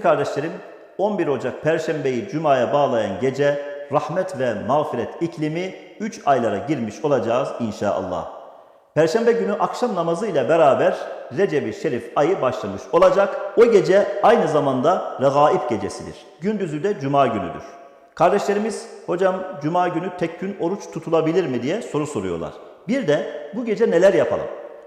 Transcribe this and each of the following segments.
Kardeşlerim 11 Ocak Perşembeyi Cuma'ya bağlayan gece rahmet ve mağfiret iklimi 3 aylara girmiş olacağız inşallah. Perşembe günü akşam namazı ile beraber Recep-i Şerif ayı başlamış olacak. O gece aynı zamanda Regaib gecesidir. Gündüzü de Cuma günüdür. Kardeşlerimiz hocam Cuma günü tek gün oruç tutulabilir mi diye soru soruyorlar. Bir de bu gece neler yapalım?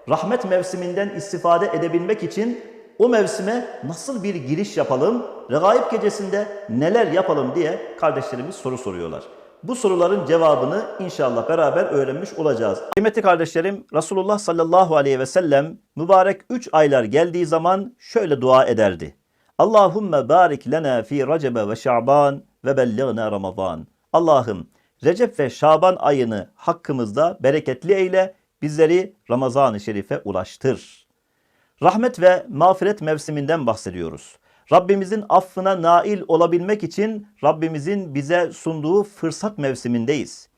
Rahmet mevsiminden istifade edebilmek için o mevsime nasıl bir giriş yapalım, regaib gecesinde neler yapalım diye kardeşlerimiz soru soruyorlar. Bu soruların cevabını inşallah beraber öğrenmiş olacağız. Kıymetli kardeşlerim, Resulullah sallallahu aleyhi ve sellem mübarek 3 aylar geldiği zaman şöyle dua ederdi. Allahümme barik lena fi Recebe ve Şaban ve belliğna Ramazan. Allah'ım Recep ve Şaban ayını hakkımızda bereketli eyle, bizleri Ramazan-ı Şerif'e ulaştır. Rahmet ve mağfiret mevsiminden bahsediyoruz. Rabbimizin affına nail olabilmek için Rabbimizin bize sunduğu fırsat mevsimindeyiz.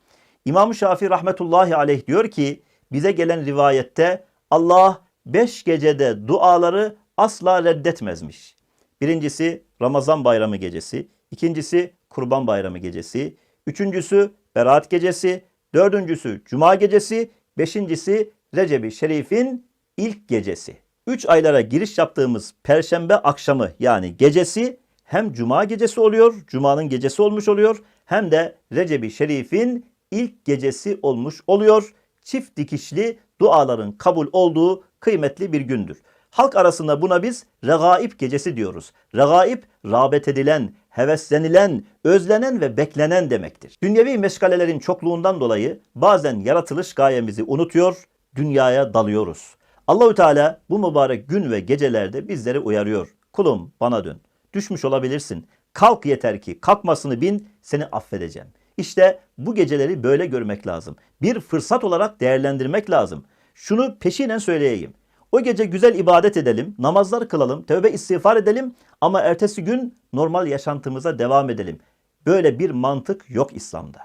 İmam Şafii rahmetullahi aleyh diyor ki bize gelen rivayette Allah beş gecede duaları asla reddetmezmiş. Birincisi Ramazan bayramı gecesi, ikincisi Kurban bayramı gecesi, üçüncüsü Berat gecesi, dördüncüsü Cuma gecesi, beşincisi Recep-i Şerif'in ilk gecesi. 3 aylara giriş yaptığımız perşembe akşamı yani gecesi hem cuma gecesi oluyor, cumanın gecesi olmuş oluyor hem de Recep-i Şerif'in ilk gecesi olmuş oluyor. Çift dikişli duaların kabul olduğu kıymetli bir gündür. Halk arasında buna biz regaib gecesi diyoruz. Regaib rağbet edilen, heveslenilen, özlenen ve beklenen demektir. Dünyevi meşgalelerin çokluğundan dolayı bazen yaratılış gayemizi unutuyor, dünyaya dalıyoruz. Allahü Teala bu mübarek gün ve gecelerde bizleri uyarıyor. Kulum bana dön. Düşmüş olabilirsin. Kalk yeter ki kalkmasını bin seni affedeceğim. İşte bu geceleri böyle görmek lazım. Bir fırsat olarak değerlendirmek lazım. Şunu peşinen söyleyeyim. O gece güzel ibadet edelim, namazlar kılalım, tövbe istiğfar edelim ama ertesi gün normal yaşantımıza devam edelim. Böyle bir mantık yok İslam'da.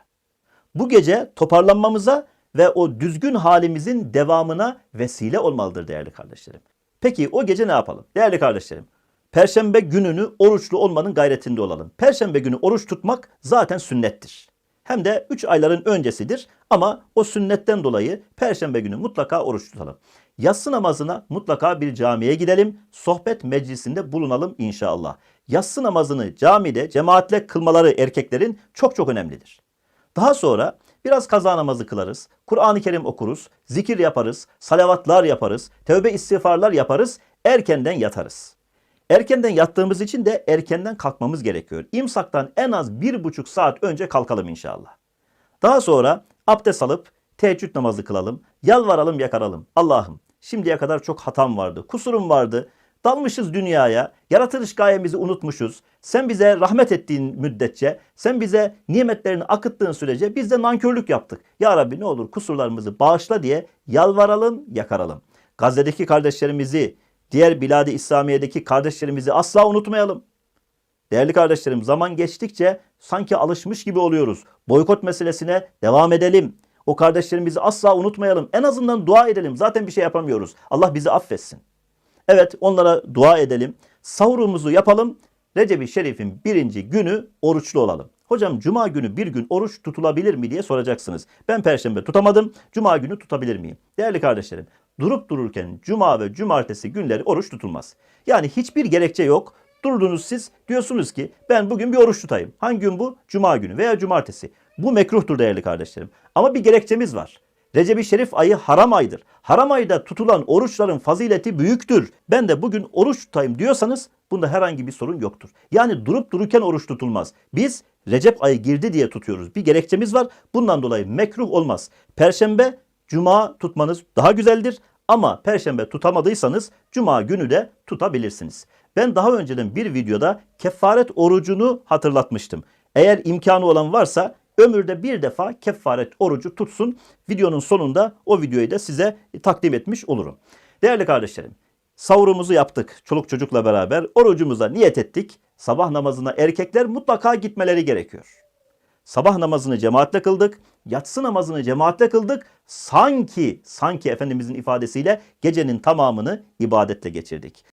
Bu gece toparlanmamıza ve o düzgün halimizin devamına vesile olmalıdır değerli kardeşlerim. Peki o gece ne yapalım? Değerli kardeşlerim, Perşembe gününü oruçlu olmanın gayretinde olalım. Perşembe günü oruç tutmak zaten sünnettir. Hem de 3 ayların öncesidir ama o sünnetten dolayı Perşembe günü mutlaka oruç tutalım. Yatsı namazına mutlaka bir camiye gidelim, sohbet meclisinde bulunalım inşallah. Yatsı namazını camide cemaatle kılmaları erkeklerin çok çok önemlidir. Daha sonra biraz kaza namazı kılarız, Kur'an-ı Kerim okuruz, zikir yaparız, salavatlar yaparız, tövbe istiğfarlar yaparız, erkenden yatarız. Erkenden yattığımız için de erkenden kalkmamız gerekiyor. İmsaktan en az bir buçuk saat önce kalkalım inşallah. Daha sonra abdest alıp teheccüd namazı kılalım, yalvaralım yakaralım. Allah'ım şimdiye kadar çok hatam vardı, kusurum vardı. Dalmışız dünyaya, yaratılış gayemizi unutmuşuz. Sen bize rahmet ettiğin müddetçe, sen bize nimetlerini akıttığın sürece biz de nankörlük yaptık. Ya Rabbi ne olur kusurlarımızı bağışla diye yalvaralım, yakaralım. Gazze'deki kardeşlerimizi, diğer Bilad-i İslamiye'deki kardeşlerimizi asla unutmayalım. Değerli kardeşlerim zaman geçtikçe sanki alışmış gibi oluyoruz. Boykot meselesine devam edelim. O kardeşlerimizi asla unutmayalım. En azından dua edelim. Zaten bir şey yapamıyoruz. Allah bizi affetsin. Evet onlara dua edelim. Sahurumuzu yapalım. Recep-i Şerif'in birinci günü oruçlu olalım. Hocam cuma günü bir gün oruç tutulabilir mi diye soracaksınız. Ben perşembe tutamadım. Cuma günü tutabilir miyim? Değerli kardeşlerim durup dururken cuma ve cumartesi günleri oruç tutulmaz. Yani hiçbir gerekçe yok. Durdunuz siz diyorsunuz ki ben bugün bir oruç tutayım. Hangi gün bu? Cuma günü veya cumartesi. Bu mekruhtur değerli kardeşlerim. Ama bir gerekçemiz var. Recep-i Şerif ayı haram aydır. Haram ayda tutulan oruçların fazileti büyüktür. Ben de bugün oruç tutayım diyorsanız bunda herhangi bir sorun yoktur. Yani durup dururken oruç tutulmaz. Biz Recep ayı girdi diye tutuyoruz. Bir gerekçemiz var. Bundan dolayı mekruh olmaz. Perşembe, cuma tutmanız daha güzeldir. Ama perşembe tutamadıysanız cuma günü de tutabilirsiniz. Ben daha önceden bir videoda kefaret orucunu hatırlatmıştım. Eğer imkanı olan varsa ömürde bir defa kefaret orucu tutsun. Videonun sonunda o videoyu da size takdim etmiş olurum. Değerli kardeşlerim, sahurumuzu yaptık çoluk çocukla beraber. Orucumuza niyet ettik. Sabah namazına erkekler mutlaka gitmeleri gerekiyor. Sabah namazını cemaatle kıldık. Yatsı namazını cemaatle kıldık. Sanki, sanki Efendimizin ifadesiyle gecenin tamamını ibadetle geçirdik.